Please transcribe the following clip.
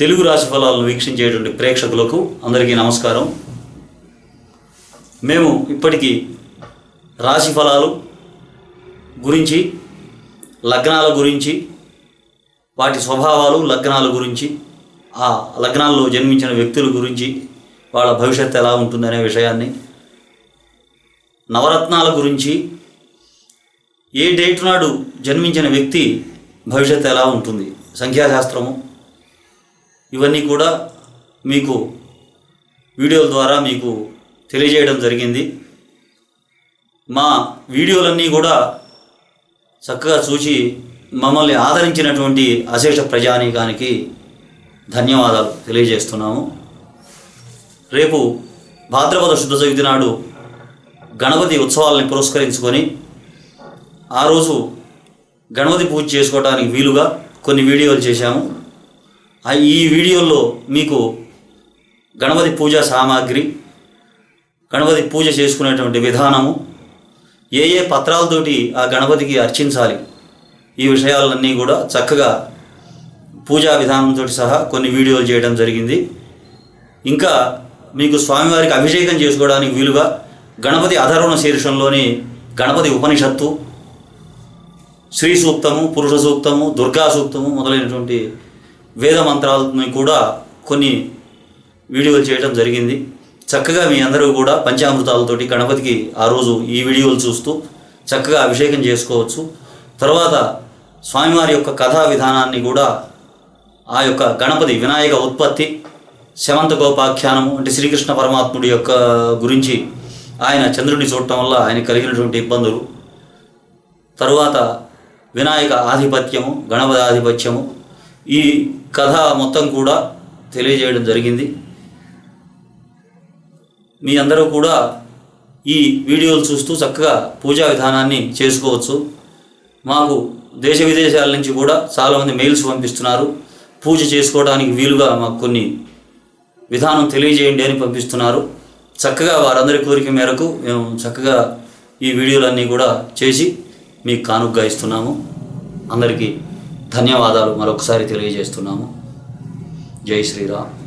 తెలుగు రాశి ఫలాలను వీక్షించేటువంటి ప్రేక్షకులకు అందరికీ నమస్కారం. మేము ఇప్పటికీ రాశి ఫలాలు గురించి లగ్నాల గురించి వాటి స్వభావాలు లగ్నాల గురించి ఆ లగ్నాల్లో జన్మించిన వ్యక్తుల గురించి వాళ్ళ భవిష్యత్తు ఎలా ఉంటుందనే విషయాన్ని నవరత్నాల గురించి ఏ డేట్ నాడు జన్మించిన వ్యక్తి భవిష్యత్తు ఎలా ఉంటుంది సంఖ్యాశాస్త్రము ఇవన్నీ కూడా మీకు వీడియోల ద్వారా మీకు తెలియజేయడం జరిగింది. మా వీడియోలన్నీ కూడా చక్కగా చూసి మమ్మల్ని ఆదరించినటువంటి అశేష ప్రజానీకానికి ధన్యవాదాలు తెలియజేస్తున్నాము. రేపు భాద్రపద శుద్ధ చవితి నాడు గణపతి ఉత్సవాలని పురస్కరించుకొని ఆ రోజు గణపతి పూజ చేసుకోవడానికి వీలుగా కొన్ని వీడియోలు చేశాము. ఈ వీడియోలో మీకు గణపతి పూజా సామాగ్రి గణపతి పూజ చేసుకునేటువంటి విధానము ఏ ఏ పత్రాలతోటి ఆ గణపతికి అర్చించాలి ఈ విషయాలన్నీ కూడా చక్కగా పూజా విధానంతో సహా కొన్ని వీడియోలు చేయడం జరిగింది. ఇంకా మీకు స్వామివారికి అభిషేకం చేసుకోవడానికి వీలుగా గణపతి అధర్వణ శీర్షంలోని గణపతి ఉపనిషత్తు శ్రీ సూక్తము పురుష సూక్తము దుర్గా సూక్తము మొదలైనటువంటి వేద మంత్రాలని కూడా కొన్ని వీడియోలు చేయడం జరిగింది. చక్కగా మీ అందరూ కూడా పంచామృతాలతోటి గణపతికి ఆ రోజు ఈ వీడియోలు చూస్తూ చక్కగా అభిషేకం చేసుకోవచ్చు. తర్వాత స్వామివారి యొక్క కథా విధానాన్ని కూడా ఆ యొక్క గణపతి వినాయక ఉత్పత్తి శమంతకోపాఖ్యానము అంటే శ్రీకృష్ణ పరమాత్ముడి యొక్క గురించి ఆయన చంద్రుడిని చూడటం వల్ల ఆయన కలిగినటువంటి ఇబ్బందులు. తరువాత వినాయక ఆధిపత్యము గణపతి ఆధిపత్యము ఈ కథ మొత్తం కూడా తెలియజేయడం జరిగింది. మీ అందరూ కూడా ఈ వీడియోలు చూస్తూ చక్కగా పూజా విధానాన్ని చేసుకోవచ్చు. మాకు దేశ విదేశాల నుంచి కూడా చాలామంది మెయిల్స్ పంపిస్తున్నారు. పూజ చేసుకోవడానికి వీలుగా మాకు కొన్ని విధానం తెలియజేయండి అని పంపిస్తున్నారు. చక్కగా వారందరి కోరిక మేరకు మేము చక్కగా ఈ వీడియోలన్నీ కూడా చేసి మీకు కానుగ్గా ఇస్తున్నాము. అందరికీ ధన్యవాదాలు మరొకసారి తెలియజేస్తున్నాము. జై శ్రీరామ్.